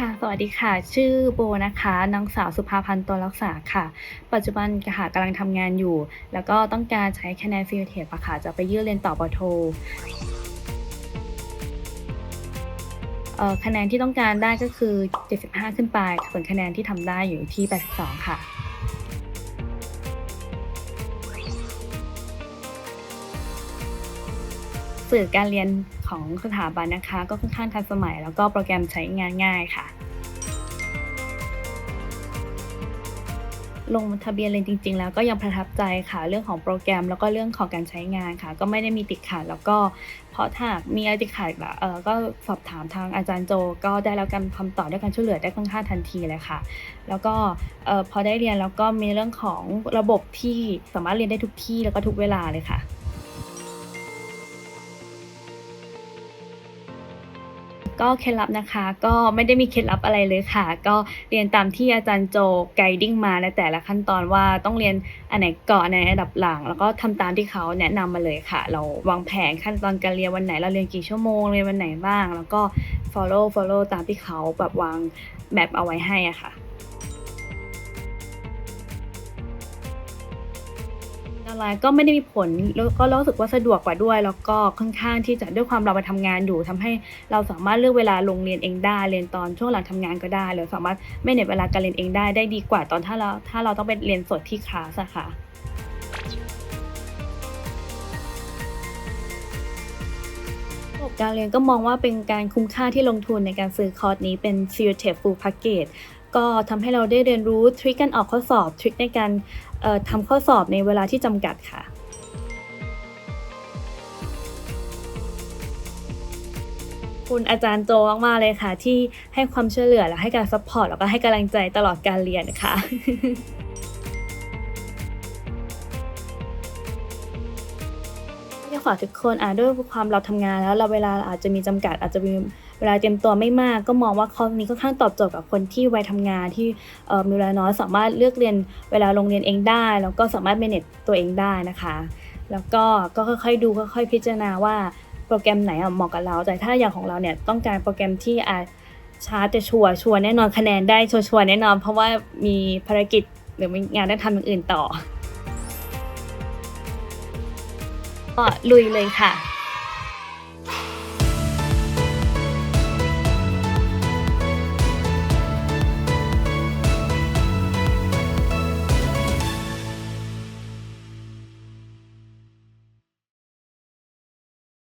ค่ะ สวัสดีค่ะ ชื่อโบนะคะ นางสาวสุภาพันธ์ตัวรักษาค่ะ ปัจจุบันค่ะกำลังทำงานอยู่ แล้วก็ต้องการใช้คะแนนฟิลเทปอะค่ะ จะไปยื่นเรียนต่อปโทคะแนนที่ต้องการได้ก็คือ 75 ขึ้นไป ส่วนคะแนนที่ทำได้อยู่ที่ 82 ค่ะ สื่อการเรียนของสถาบันนะคะ ก็ค่อนข้างทันสมัย แล้วก็โปรแกรมใช้งานง่ายค่ะ ลงทะเบียนเรียนจริง ๆ แล้วก็ยังประทับใจค่ะเรื่องของโปรแกรม แล้วก็เรื่องของการใช้งานค่ะ ก็ไม่ได้มีติดขัดแล้วก็เพราะถ้ามีอะไรติดขัดเออก็สอบถามทางอาจารย์โจ ก็ได้รับการคำตอบด้วยการช่วยเหลือได้ค่อนข้างทันทีเลยค่ะ แล้วก็เออพอได้เรียนแล้วก็มีเรื่องของระบบที่สามารถเรียนได้ทุกที่แล้วก็ทุกเวลาเลยค่ะ ก็เคล็ดลับนะคะ ก็ไม่ได้มีเคล็ดลับอะไรเลยค่ะ ก็เรียนตามที่อาจารย์โจไกดิ้งมาในแต่ละขั้นตอนว่าต้องเรียนอันไหนก่อนอันไหนอันดับหลัง แล้วก็ทำตามที่เขาแนะนำมาเลยค่ะ เราวางแผนขั้นตอนการเรียนวันไหน เราเรียนกี่ชั่วโมงเรียนวันไหนบ้าง แล้วก็ follow follow ตามที่เขาแบบวางแบบเอาไว้ให้อะค่ะ ไลน์ก็ไม่ได้มีผลแล้วก็รู้สึกว่าสะดวกกว่าด้วย แล้วก็ค่อนข้างที่จะด้วยความเราไปทำงานอยู่ทำให้เราสามารถเลือกเวลาลงเรียนเองได้เรียนตอนช่วงหลังทำงานก็ได้หรือสามารถไม่เน็ตเวลาการเรียนเองได้ได้ดีกว่าตอนถ้าเราถ้าเราต้องไปเรียนสดที่คลาสอะค่ะระบบการเรียนก็มองว่าเป็นการคุ้มค่าที่ลงทุนในการซื้อคอร์สนี้เป็น s e r t e Full Package ก็ทำให้เราได้เรียนรู้ทริคการออกข้อสอบทริคในการทำข้อสอบในเวลาที่จำกัดค่ะคุณอาจารย์โจมากๆเลยค่ะ ที่ให้ความช่วยเหลือและให้การซัพพอร์ตแล้วก็ให้กำลังใจตลอดการเรียนค่ะ อยากฝากทุกคนอ่าด้วยความเราทำงานแล้วเราเวลาอาจจะมีจำกัดอาจจะมีเวลาเตรียมตัวไม่มาก ก็มองว่าคอนี้ค่อนข้างตอบโจทย์กับคนที่วัยทำงานที่เอ่อมีเวลาน้อยสามารถเลือกเรียนเวลาลงเรียนเองได้ แล้วก็สามารถ manage ตัวเองได้นะคะ แล้วก็ก็ค่อยๆดูค่อยๆพิจารณาว่าโปรแกรมไหนเหมาะกับเรา แต่ถ้าอย่างของเราเนี่ยต้องการโปรแกรมที่อาช้าแต่ชัวร์ชัวร์แน่นอนคะแนนได้ชัวร์ๆแน่นอน เพราะว่ามีภารกิจหรือมีงานต้องทำอย่างอื่นต่อ ลุยเลยค่ะ